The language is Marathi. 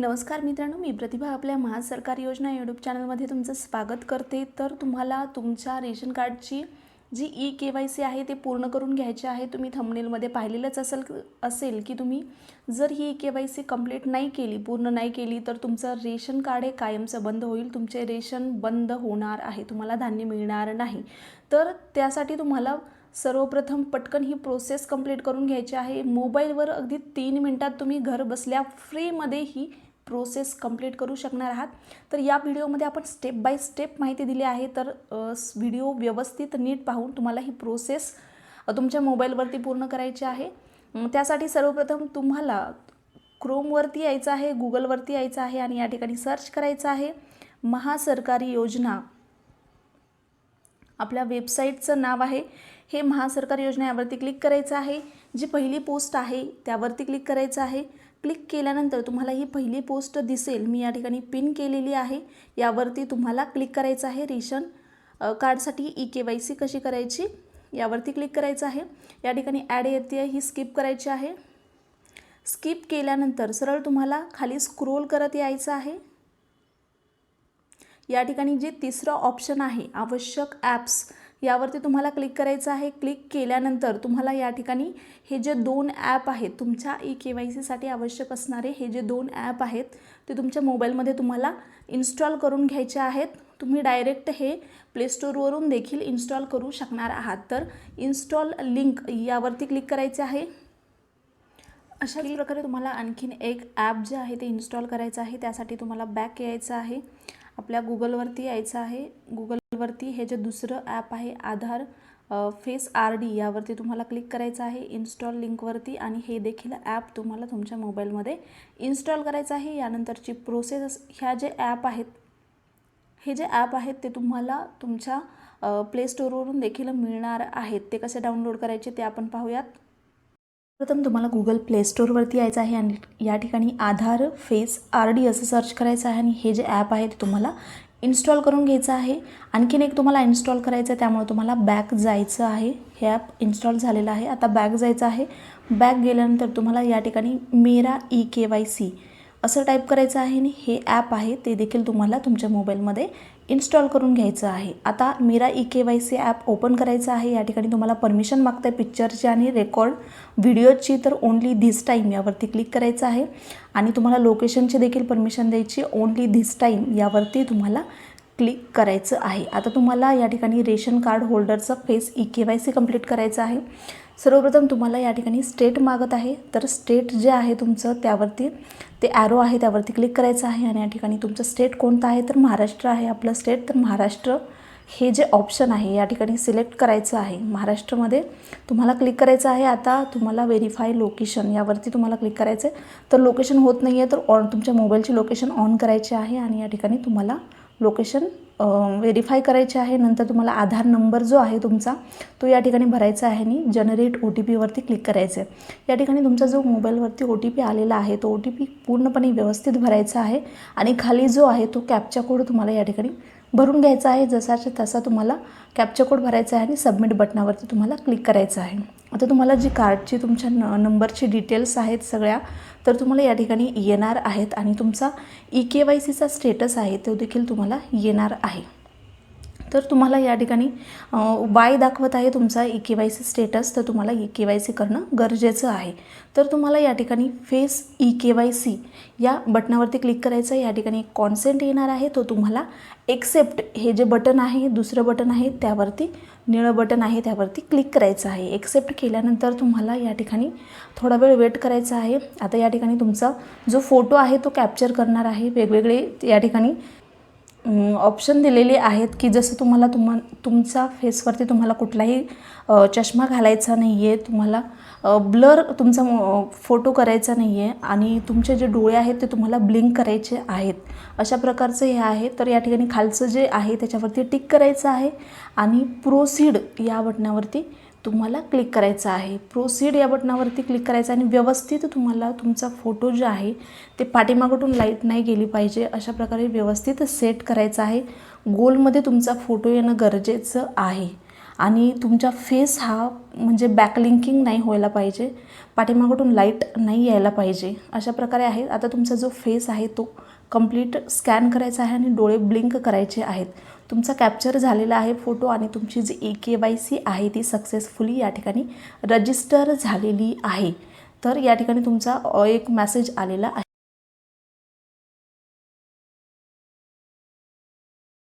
नमस्कार मित्रांनो मी प्रतिभा आपल्या महासरकारी योजना यूट्यूब चॅनलमध्ये तुमचं स्वागत करते. तर तुम्हाला तुमच्या रेशन कार्डची जी ई के वाय सी आहे ते पूर्ण करून घ्यायचे आहे. तुम्ही थंबनेलमध्ये पाहिलेलंच असेल असेल की तुम्ही जर ही E K Y C complete नाही केली पूर्ण नाही केली तर तुमचं रेशन कार्ड हे कायमचं बंद होईल. तुमचे रेशन बंद होणार आहे. तुम्हाला धान्य मिळणार नाही. तर त्यासाठी तुम्हाला सर्वप्रथम पटकन ही प्रोसेस कंप्लीट करून घ्यायची आहे. मोबाईलवर अगदी तीन मिनटात तुम्ही घर बसल्या फ्रीमध्ये ही प्रोसेस कंप्लीट करू शकणार आहात. तर या व्हिडिओमध्ये आपण स्टेप बाय स्टेप माहिती दिली आहे. तर व्हिडिओ व्यवस्थित नीट पाहून तुम्हाला ही प्रोसेस तुमच्या मोबाईलवरती पूर्ण करायची आहे. त्यासाठी सर्वप्रथम तुम्हाला क्रोमवरती यायचं आहे गुगलवरती यायचं आहे आणि या ठिकाणी सर्च करायचं आहे. महासरकारी योजना. आपल्या वेबसाईटचं नाव आहे. हे महासरकारी योजना यावरती क्लिक करायचं आहे. जी पहिली पोस्ट आहे त्यावरती क्लिक करायचं आहे. क्लिक केल्यानंतर तुम्हाला ही पहिली पोस्ट दिसेल. मी या ठिकाणी पिन केलेली आहे. यावरती तुम्हाला क्लिक करायचं आहे. रेशन कार्डसाठी ई के वाय सी कशी करायची यावरती क्लिक करायचं आहे. या ठिकाणी ॲड येते ही स्किप करायची आहे. स्किप केल्यानंतर सरळ तुम्हाला खाली स्क्रोल करत यायचं आहे. या ठिकाणी जे तिसरं ऑप्शन आहे आवश्यक ॲप्स यावरती तुम्हाला क्लिक करायचं आहे. क्लिक केल्यानंतर तुम्हाला या ठिकाणी हे जे दोन ॲप आहेत तुमच्या ई के वाय सीसाठी आवश्यक असणारे हे जे दोन ॲप आहेत ते तुमच्या मोबाईलमध्ये तुम्हाला इन्स्टॉल करून घ्यायचे आहेत. तुम्ही डायरेक्ट हे प्ले स्टोअरवरून देखील इन्स्टॉल करू शकणार आहात. तर इन्स्टॉल लिंक यावरती क्लिक करायचे आहे. अशाच प्रकारे तुम्हाला आणखीन एक ॲप जे आहे ते इन्स्टॉल करायचं आहे. त्यासाठी तुम्हाला बॅक यायचं आहे. आपल्या गुगलवरती यायचं आहे. गुगलवरती हे जे दुसरं ॲप आहे आधार फेस आर डी यावरती तुम्हाला क्लिक करायचं आहे. इन्स्टॉल लिंकवरती आणि हे देखील ॲप तुम्हाला तुमच्या मोबाईलमध्ये इन्स्टॉल करायचं आहे. यानंतरची प्रोसेस ह्या जे ॲप आहेत हे जे ॲप आहेत ते तुम्हाला तुमच्या प्लेस्टोरवरून देखील मिळणार आहेत. ते कसे डाउनलोड करायचे ते आपण पाहूयात. प्रथम तुम्हाला गुगल प्ले स्टोअरवरती यायचं आहे आणि या ठिकाणी आधार फेस आर डी असं सर्च करायचं आहे आणि हे जे ॲप आहे ते तुम्हाला इन्स्टॉल करून घ्यायचं आहे. आणखीन एक तुम्हाला इन्स्टॉल करायचं आहे त्यामुळे तुम्हाला बॅक जायचं आहे. हे ॲप इन्स्टॉल झालेलं आहे. आता बॅक जायचं आहे. बॅक गेल्यानंतर तुम्हाला या ठिकाणी Mera E K Y C असं टाईप करायचं आहे आणि हे ॲप आहे ते देखील तुम्हाला तुमच्या मोबाईलमध्ये इन्स्टॉल करून घ्यायचं आहे. आता Mera E K Y C app open करायचं आहे. या ठिकाणी तुम्हाला परमिशन मागतं आहे पिक्चरची आणि रेकॉर्ड व्हिडिओची तर ओनली धिस टाईम यावरती क्लिक करायचं आहे. आणि तुम्हाला लोकेशनची देखील परमिशन द्यायची ओनली धिस टाईम यावरती तुम्हाला क्लिक करायचं आहे. आता तुम्हाला या ठिकाणी ration card होल्डरचं face E K Y C complete करायचं आहे. सर्वप्रथम तुम्हाला या ठिकाणी स्टेट मागत आहे. तर स्टेट जे आहे तुमचं त्यावरती ते ॲरो आहे त्यावरती क्लिक करायचं आहे आणि या ठिकाणी तुमचं स्टेट कोणतं आहे तर महाराष्ट्र आहे. आपलं स्टेट तर महाराष्ट्र हे जे ऑप्शन आहे या ठिकाणी सिलेक्ट करायचं आहे. महाराष्ट्रामध्ये तुम्हाला क्लिक करायचं आहे. आता तुम्हाला व्हेरीफाय लोकेशन यावरती तुम्हाला क्लिक करायचं आहे तर लोकेशन होत नाही आहे तर ऑन तुमच्या मोबाईलची लोकेशन ऑन करायची आहे आणि या ठिकाणी तुम्हाला लोकेशन व्हेरीफाय करायचे आहे. नंतर तुम्हाला आधार नंबर जो आहे तुमचा तो या ठिकाणी भरायचा आहे आणि जनरेट ओ टी पीवरती क्लिक करायचं आहे या ठिकाणी तुमचा जो मोबाईलवरती ओ टी पी आलेला आहे तो ओ टी पी पूर्णपणे व्यवस्थित भरायचा आहे आणि खाली जो आहे तो कॅपचा कोड तुम्हाला या ठिकाणी भरून घ्यायचा आहे. जसाच्या तसा तुम्हाला कॅपचा कोड भरायचा आहे आणि सबमिट बटनावरती तुम्हाला क्लिक करायचं आहे. आता तुम्हाला जी कार्डची तुमच्या न नंबरची डिटेल्स आहेत सगळ्या तर तुम्हाला या ठिकाणी येणार आहेत आणि तुमचा ई के वाय सीचा स्टेटस आहे तो देखील तुम्हाला येणार आहे. तर तुम्हाला या ठिकाणी वाय दाखवत आहे तुमचा E K Y C status तर तुम्हाला ई के वाय सी करणं गरजेचं आहे. तर तुम्हाला या ठिकाणी face E K Y C या बटनावरती क्लिक करायचं आहे. या ठिकाणी एक कॉन्सेंट येणार आहे. तो तुम्हाला एक्सेप्ट हे जे बटन आहे दुसरं बटन आहे त्यावरती निळं बटन आहे त्यावरती क्लिक करायचं आहे. एक्सेप्ट केल्यानंतर तुम्हाला या ठिकाणी थोडा वेळ वेट करायचा आहे. आता या ठिकाणी तुमचा जो फोटो आहे तो कॅप्चर करणार आहे. वेगवेगळे या ठिकाणी ऑप्शन दिलेले आहेत की जसं तुम्हाला तुम्हा तुमचा फेसवरती तुम्हाला कुठलाही चष्मा घालायचा नाही आहे तुम्हाला ब्लर तुमचा फोटो करायचा नाही आहे आणि तुमचे जे डोळे आहेत ते तुम्हाला ब्लिंक करायचे आहेत. अशा प्रकारचं हे आहे. तर या ठिकाणी खालचं जे आहे त्याच्यावरती टिक करायचं आहे आणि प्रोसीड या बटणावरती तुम्हाला क्लिक करायचं आहे. प्रोसीड या बटनावरती क्लिक करायचं आणि व्यवस्थित तुम्हाला तुमचा फोटो जो आहे ते पाठीमागटून लाइट नाही गेली पाहिजे अशा प्रकारे व्यवस्थित सेट करायचं आहे. गोलमध्ये तुमचा फोटो येणं गरजेचं आहे. आणि तुमचा फेस हा म्हणजे बॅकलिंकिंग नाही व्हायला पाहिजे. पाठीमागून लाइट नाही यायला पाहिजे. अशा प्रकारे आहे. आता तुमचा जो फेस आहे तो कंप्लीट स्कॅन करायचा आहे आणि डोळे ब्लिंक करायचे आहेत. तुमचा कॅप्चर झालेला आहे फोटो आणि तुमची जी ए के वाय सी आहे ती सक्सेसफुली या ठिकाणी रजिस्टर झालेली आहे. तर या ठिकाणी तुमचा एक मॅसेज आलेला आहे.